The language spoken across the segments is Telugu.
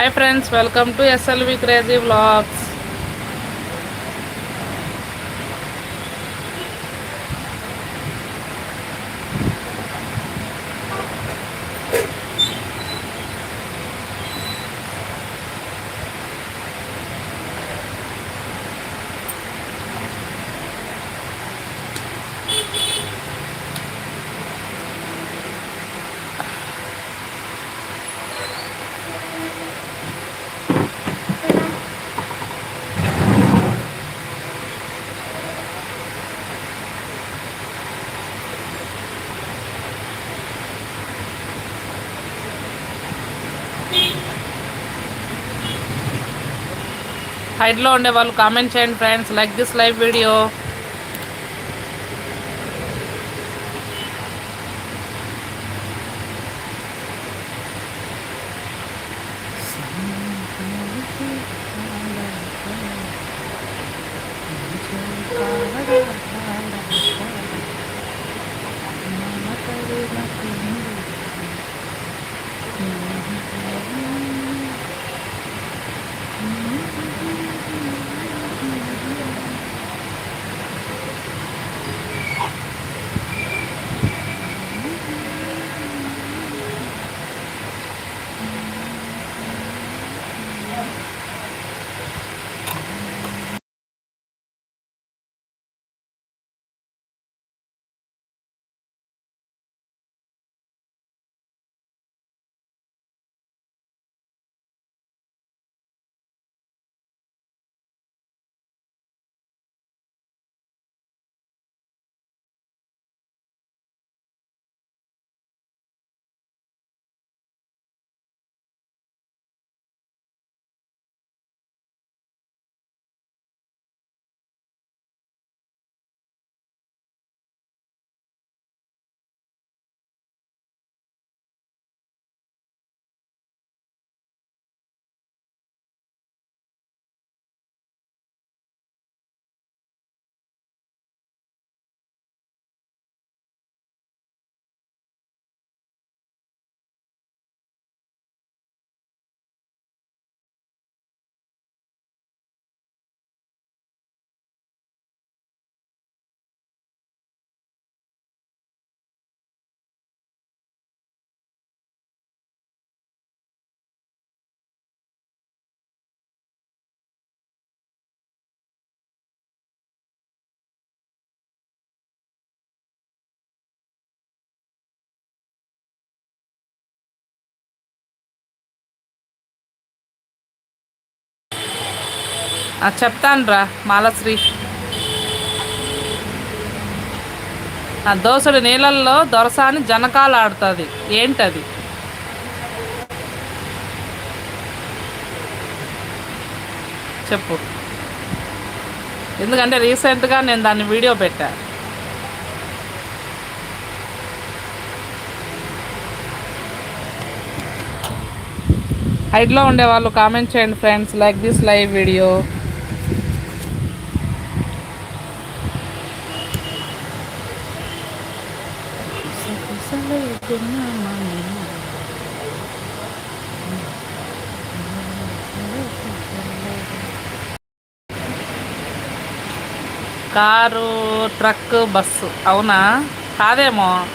Hi friends welcome to SLV crazy vlogs హైడ్లో ఉండే వాళ్ళు కామెంట్ చేయండి friends. Like this live video. చెప్తాను రా మాలశ్రీ. ఆ దోసడి నీళ్ళల్లో దొరసాని జనకాలు ఆడుతుంది. ఏంటది? చెప్పు. ఎందుకంటే రీసెంట్గా నేను దాన్ని వీడియో పెట్టా. హైట్లో ఉండే వాళ్ళు కామెంట్ చేయండి friends. Like this live video. Car truck bus. అవునా? కాదేమో.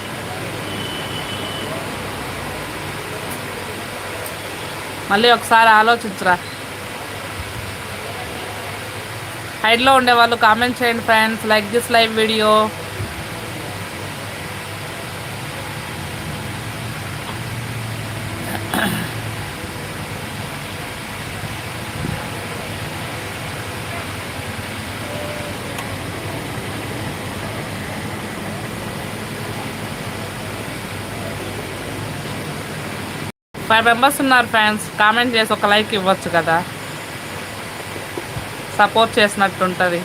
మళ్ళీ ఒకసారి ఆలోచించరా. హైడ్లో ఉండే వాళ్ళు కామెంట్ చేయండి friends. Like this live video. Five members ఉన్నారు ఫ్యాన్స్ కామెంట్ చేసి ఒక లైక్ ఇవ్వచ్చు కదా. సపోర్ట్ చేసినట్టుంటుంది.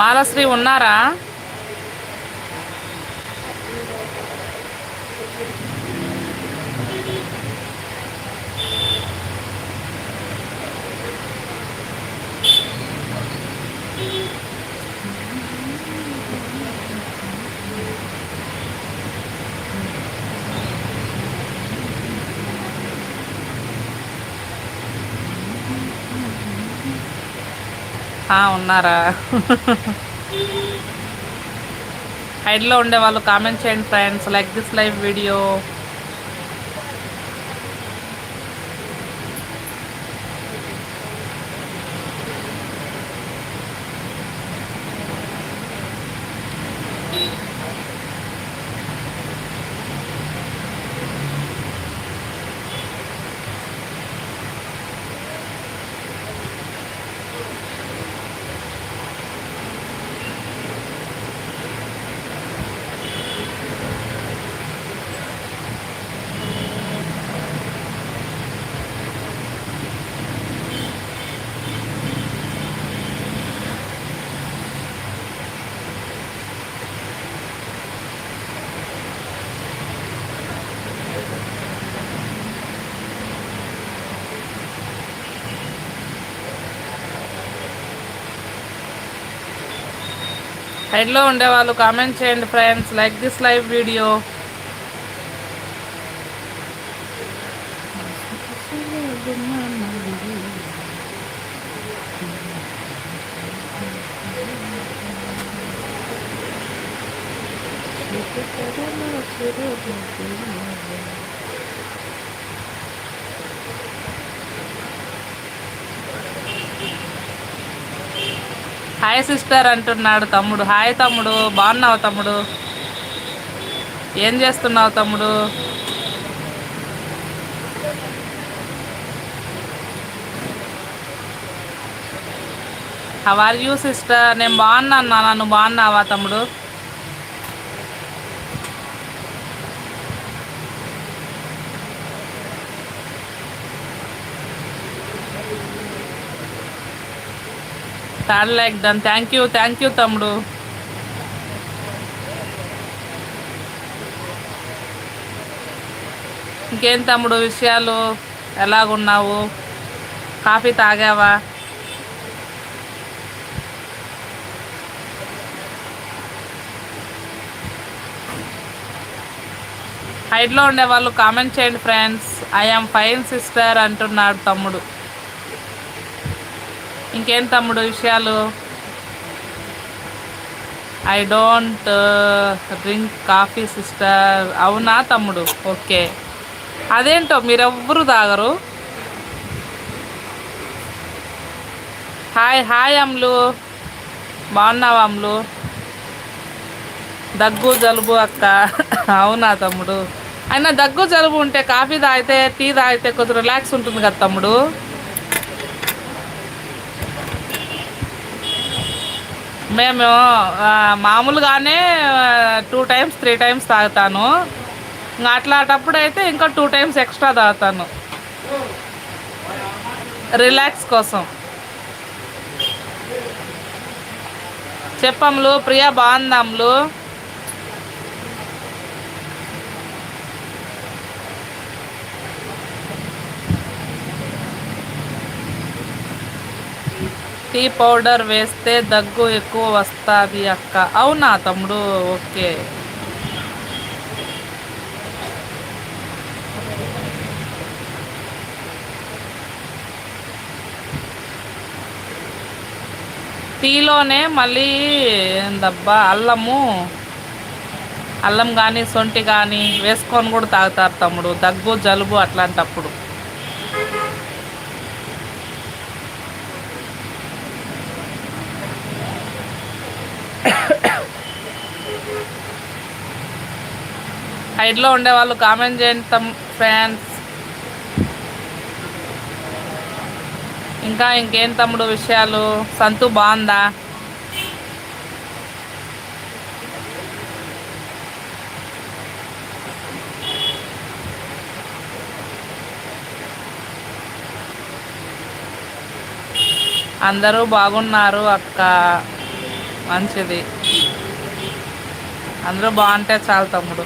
మాలశ్రీ ఉన్నారా? ఉన్నారా? హైడ్లో ఉండే వాళ్ళు కామెంట్ చేయండి friends. Like this live video. హైడ్లో ఉండేవాళ్ళు కామెంట్ చేయండి friends like this live video. Hi sister అంటున్నాడు తమ్ముడు. హాయ్ తమ్ముడు. బాగున్నావు తమ్ముడు? ఏం చేస్తున్నావు తమ్ముడు? హవర్ యూ సిస్టర్ నేను బాగున్నాను నాన్న. నువ్వు బాగున్నావా తమ్ముడు? Third like done thank you thank you తమ్ముడు. ఇంకేం తమ్ముడు విషయాలు? ఎలాగున్నావు? కాఫీ తాగావా? హైట్లో ఉండే వాళ్ళు కామెంట్ చేయండి ఫ్రెండ్స్. ఐఎమ్ ఫైన్ సిస్టర్ అంటున్నాడు తమ్ముడు. ఇంకేం తమ్ముడు విషయాలు? I don't drink coffee sister అవునా తమ్ముడు? ఓకే అదేంటో మీరెవ్వరు తాగరు? హాయ్ హాయ్ అమ్లు బాగున్నావా అమ్లు దగ్గు జలుబు అక్క. అవునా తమ్ముడు? అయినా దగ్గు జలుబు ఉంటే కాఫీ తాగితే టీ తాగితే కొద్దిగా రిలాక్స్ ఉంటుంది కదా తమ్ముడు? మేము మామూలుగానే టూ టైమ్స్ త్రీ టైమ్స్ తాగుతాను. ఇంకా అట్లాంటప్పుడు అయితే ఇంకా టూ టైమ్స్ ఎక్స్ట్రా తాగుతాను. రిలాక్స్ కోసం. చెప్పమ్లు ప్రియా బాగుందాంలు టీ పౌడర్ వేస్తే దగ్గు ఎక్కువ వస్తుంది అక్క. అవునా తమ్ముడు? ఓకే. టీలోనే మళ్ళీ ఏందబ్బా అల్లము. అల్లం కానీ సొంటి కానీ వేసుకొని కూడా తాగుతారు తమ్ముడు. దగ్గు జలుబు అట్లాంటప్పుడు. హైట్లో ఉండే వాళ్ళు కామెంట్ చేయండి తమ్ ఫ్యాన్స్. ఇంకా ఇంకేం తమ్ముడు విషయాలు? సంతు బాగుందా? అందరూ బాగున్నారు అక్క. మంచిది. అందరూ బాగుంటే చాలు తమ్ముడు.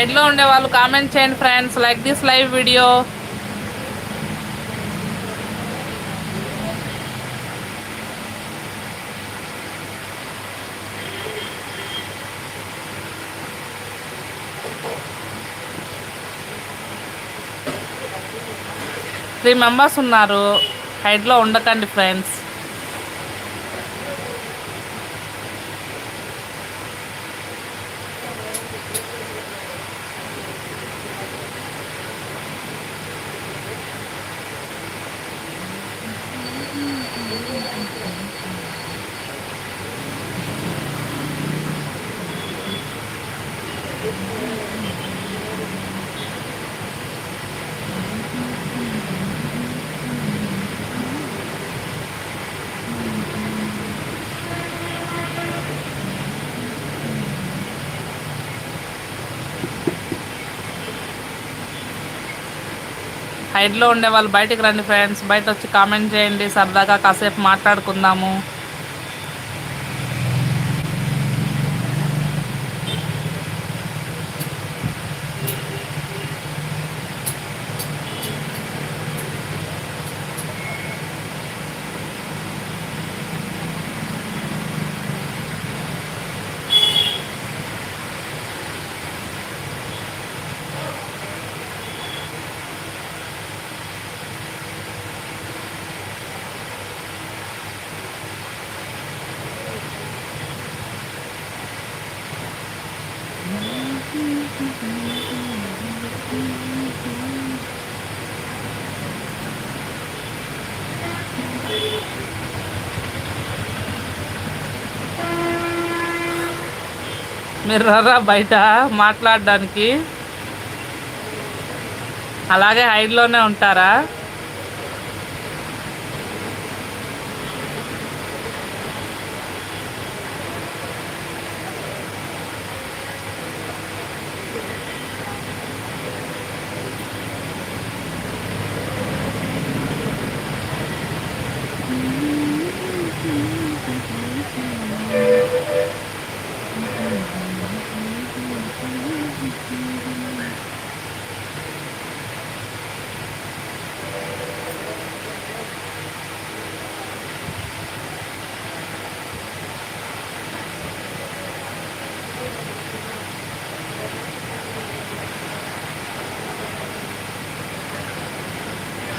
సైడ్లో ఉండే వాళ్ళు కామెంట్ చేయండి friends like this live video three members ఉన్నారు. హైడ్లో ఉండకండి ఫ్రెండ్స్ హైట్లో ఉండే వాళ్ళు బయటికి రండి ఫ్రెండ్స్. బయట వచ్చి కామెంట్ చేయండి. సరదాగా కాసేపు మాట్లాడుకుందాము. మీరు రారా బయట మాట్లాడడానికి? అలాగే హైడ్లోనే ఉంటారా?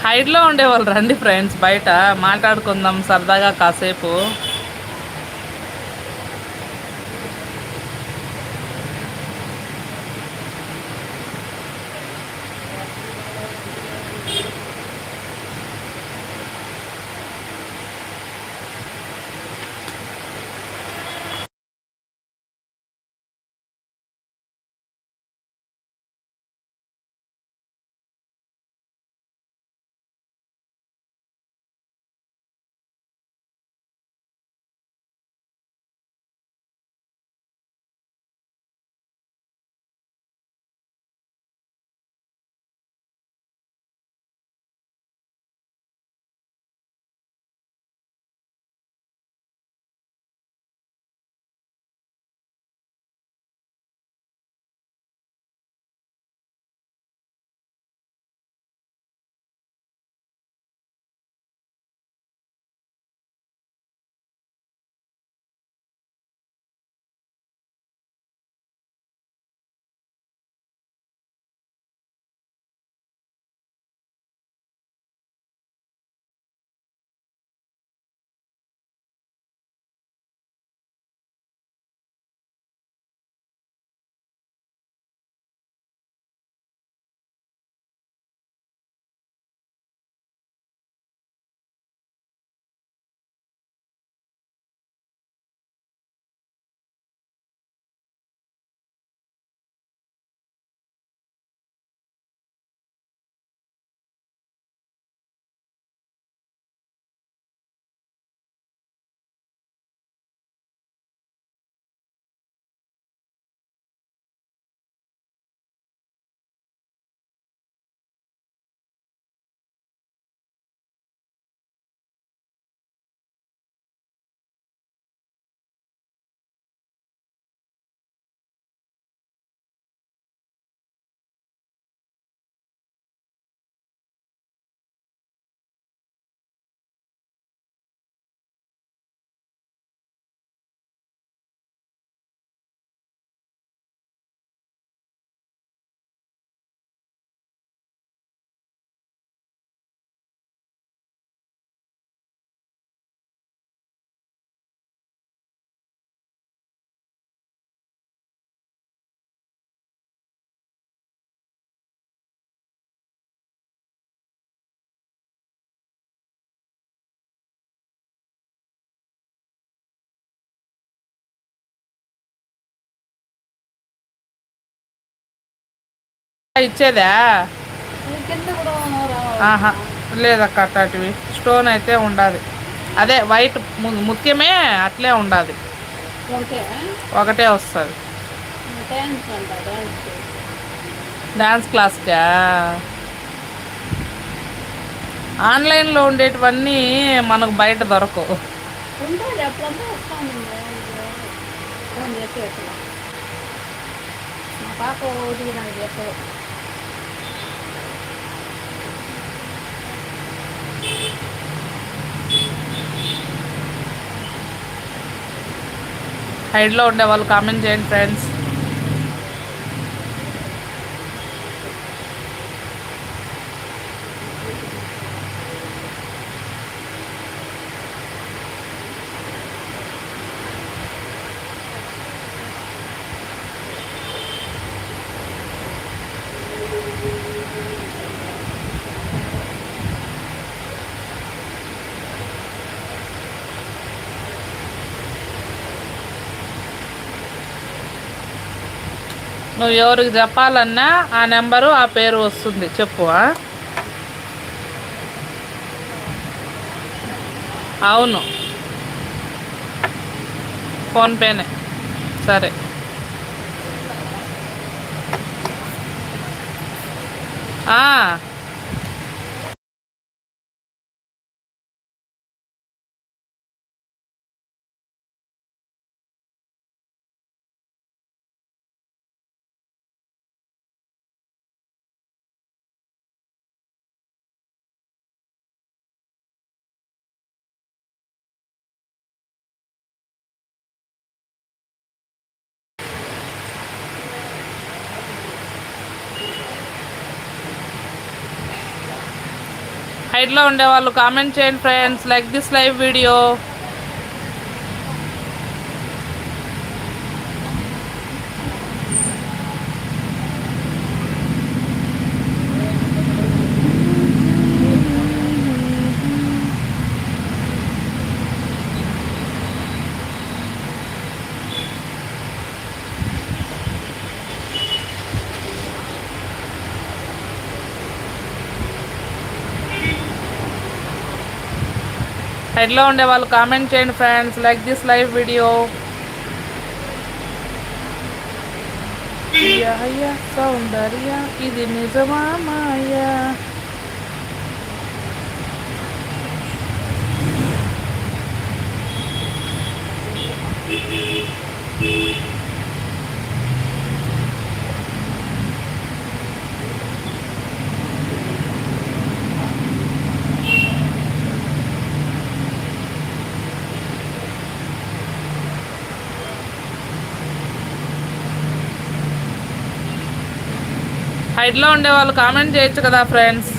హైడ్లో ఉండేవాళ్ళు రండి ఫ్రెండ్స్ బయట మాట్లాడుకుందాం సరదాగా కాసేపు. ఇచ్చేదా? ఆహా లేదక్క అట్లాంటివి. స్టోన్ అయితే ఉండాలి అదే వైట్ ముఖ్యమే అట్లే ఉండాలి ఒకటే వస్తుంది. డ్యాన్స్ క్లాస్కా? ఆన్లైన్లో ఉండేటివన్నీ మనకు బయట దొరకవు. పాప ఒకటి నాకు చెప్పదు. హైడ్లో ఉండే వాళ్ళు కామెంట్ చేయండి ఫ్రెండ్స్ నువ్వు ఎవరికి చెప్పాలన్నా ఆ నెంబరు ఆ పేరు వస్తుంది. చెప్పు అవును. ఫోన్పేనే సరే. ఆ, సైడ్లో ఉండే వాళ్ళు కామెంట్ చేయండి friends. Like this live video. హెడ్లో ఉండే వాళ్ళు కామెంట్ చేయండి friends. Like this live video. Soundarya ఇది నిజమా మాయా? హైట్లో ఉండే వాళ్ళు కామెంట్ చేయొచ్చు కదా ఫ్రెండ్స్.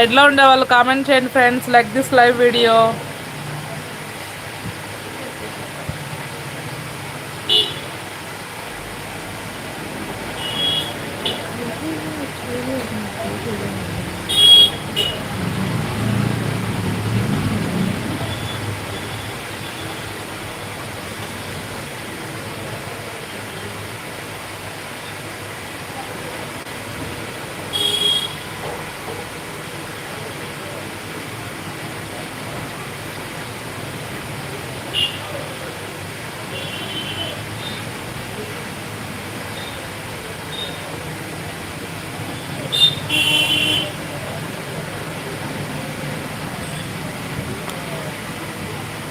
ఎట్లా ఉండే వాళ్ళు కామెంట్ చేయండి friends like this live video